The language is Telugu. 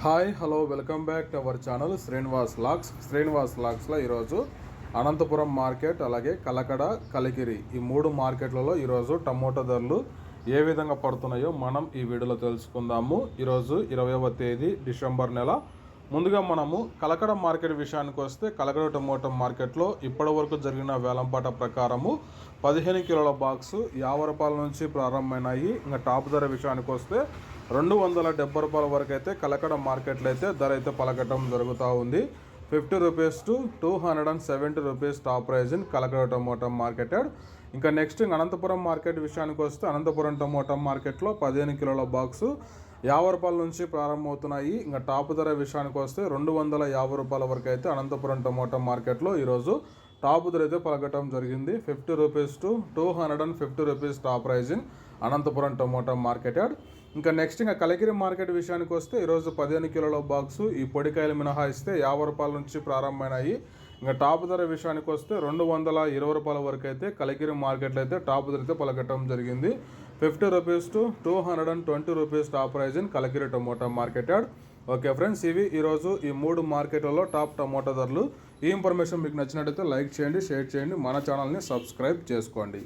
Hi hello welcome back to our channel Srinivas Lux. Srinivas లాక్స్లో ఈరోజు అనంతపురం మార్కెట్ అలాగే కలకడ కలికిరి ఈ మూడు మార్కెట్లలో ఈరోజు టమోటా ధరలు ఏ విధంగా పడుతున్నాయో మనం ఈ వీడియోలో తెలుసుకుందాము. ఈరోజు ఇరవైవ తేదీ డిసెంబర్ నెల. ముందుగా మనము కలకడ మార్కెట్ విషయానికి వస్తే కలకడ టమోటా మార్కెట్లో ఇప్పటి వరకు జరిగిన వేలంపాట ప్రకారము పదిహేను కిలోల బాక్సు యాభై రూపాయల నుంచి ప్రారంభమైనాయి. ఇంకా టాప్ ధర విషయానికి వస్తే రెండు వందల డెబ్బై రూపాయల వరకు అయితే కలకడ మార్కెట్లో అయితే ధర అయితే పలకటం జరుగుతూ ఉంది. Fifty rupees to two hundred and seventy rupees top prize in Kalakada tomato marketed. ఇంకా నెక్స్ట్ అనంతపురం మార్కెట్ విషయానికి వస్తే అనంతపురం టమోటా మార్కెట్లో పదిహేను కిలోల బాక్సు యాభై రూపాయల నుంచి ప్రారంభమవుతున్నాయి. ఇంకా టాప్ ధర విషయానికి వస్తే రెండు వందల యాభై రూపాయల వరకు అయితే అనంతపురం టమోటా మార్కెట్లో ఈరోజు టాప్ ధర అయితే పలకటం జరిగింది. Fifty rupees to two hundred and fifty rupees top price in Anantapuram tomato market ఇంకా నెక్స్ట్ ఇంకా కలకిరి మార్కెట్ విషయానికి వస్తే ఈరోజు పదిహేను కిలోల బాక్సు ఈ పొడికాయలు మినహాయిస్తే యాభై రూపాయల నుంచి ప్రారంభమైనాయి. ఇంకా టాప్ ధర విషయానికి వస్తే రెండు వందల ఇరవై రూపాయల వరకు అయితే కలగిరి మార్కెట్లో అయితే టాప్ ధర అయితే పలకటం జరిగింది. Fifty rupees to two hundred and twenty rupees top price in Kalikiri tomato market okay friends ఇవి ఈరోజు ఈ మూడు మార్కెట్లలో టాప్ టమోటా ధరలు. ఈ ఇన్ఫర్మేషన్ మీకు నచ్చినట్టయితే లైక్ చేయండి షేర్ చేయండి మన ఛానల్ని సబ్స్క్రైబ్ చేసుకోండి.